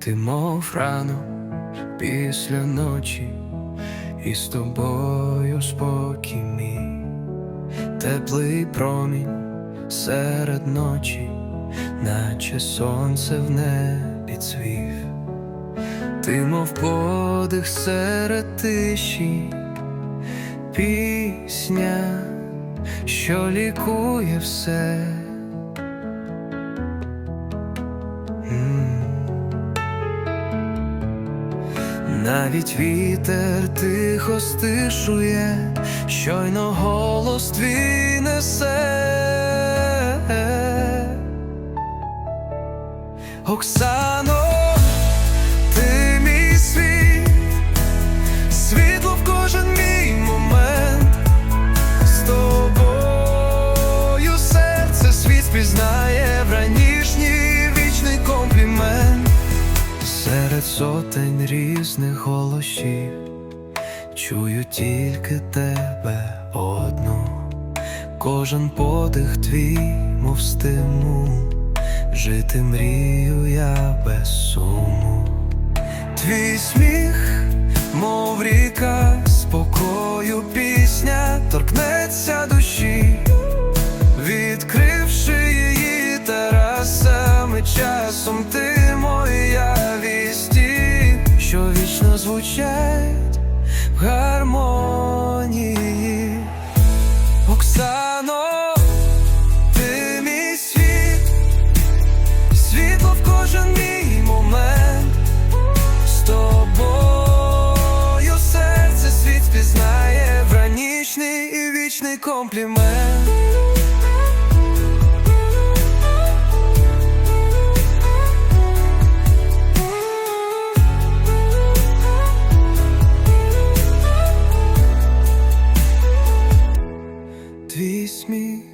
ти мов рано після ночі, і з тобою спокій мій, теплий промінь серед ночі, наче сонце в небі цвів, ти мов подих серед тиші, пісня, що лікує все. Навіть вітер тихо стишує, щойно голос твій несе. Оксано, сотень різних голосів. Чую тільки тебе одну, кожен подих твій, мов стимул, жити мрію я без суму. Твій сміх, вічний комплімент. Твій сміх,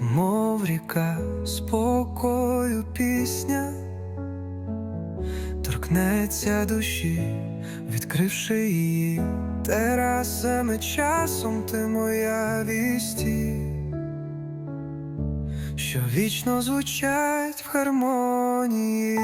мов ріка, спокою пісня торкнеться душі, відкривши її терасами часом ти моя вісті, що вічно звучать в гармонії.